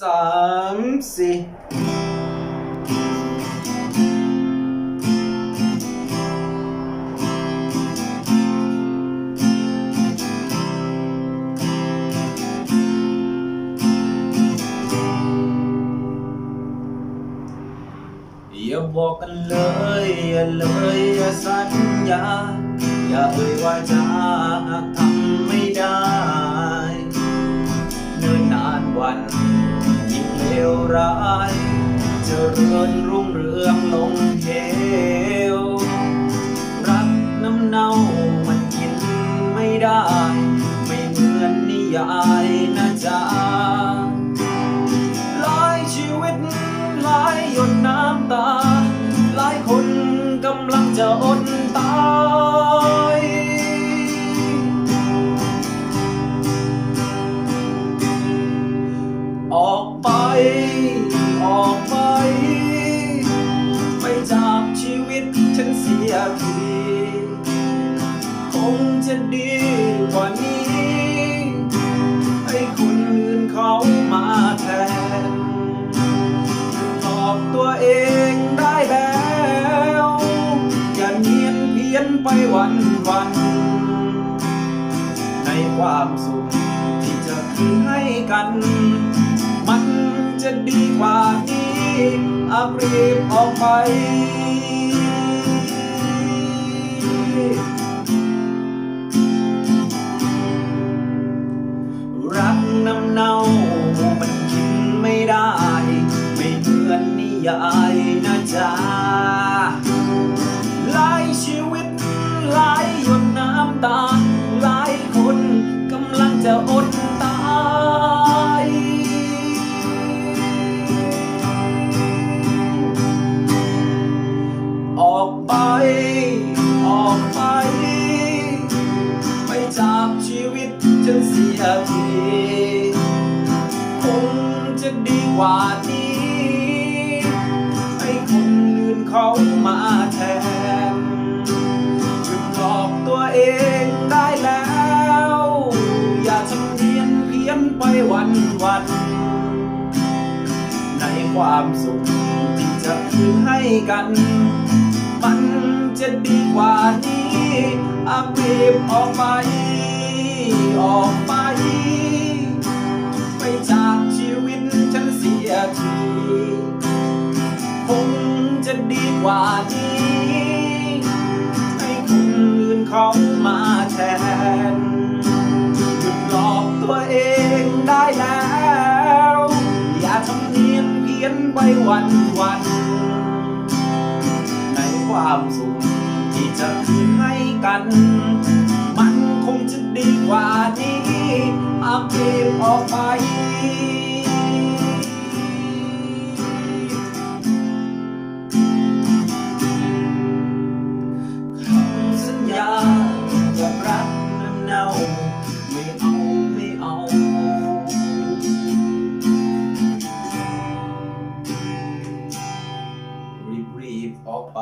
สามสี่อย่าบอกกันเลยอย่าเลยอย่าสัญญาอย่าเอ่ยว่าจะ เลวร้ายเจริญรุ่งเรืองลงเหว รักน้ำเน่ามันกินไม่ได้ ไม่เหมือนนิยายนะจ๊ะหลายชีวิตหลายหยดน้ำตา หลายคนกำลังจะอด ออกไป ไปจากชีวิตฉันเสียที คงจะดีกว่านี้ให้คนอื่นเขามาแทนตอบตัวเองได้แล้ว อย่าเนียนเพี้ยนไปวันวัน ในความสุขที่จะคืนให้กัน อารีบออกไป รักน้ำเน่ามันกินไม่ได้ ไม่เหมือนนิยายนะจ๊ะหลายชีวิตหลายหยดน้ำตา อกไปออกไป ไปจากชีวิตฉันเสียทีคงจะดีกว่านี้ให้คนอื่นเขามาแทนหยุดหลอกตัวเองได้แล้ว อย่าทำเนียนเพี้ยนไปวันวัน ในความสุขที่จะคืนให้กัน จะดีกว่านี้อาบีบออกไป ออกไป ไปจากชีวิตฉันเสียทีคงจะดีกว่านี้ ให้คนอื่นเขามาแทนหยุดหลอกตัวเองได้แล้ว อย่าทำเนียนเพี้ยนไปวันวัน กัน มันคงจะดีกว่านี้อาเก็บออกไปคำสัญญากับรักน้ำเน่าไม่เอาไม่เอารีบรีบๆออกไป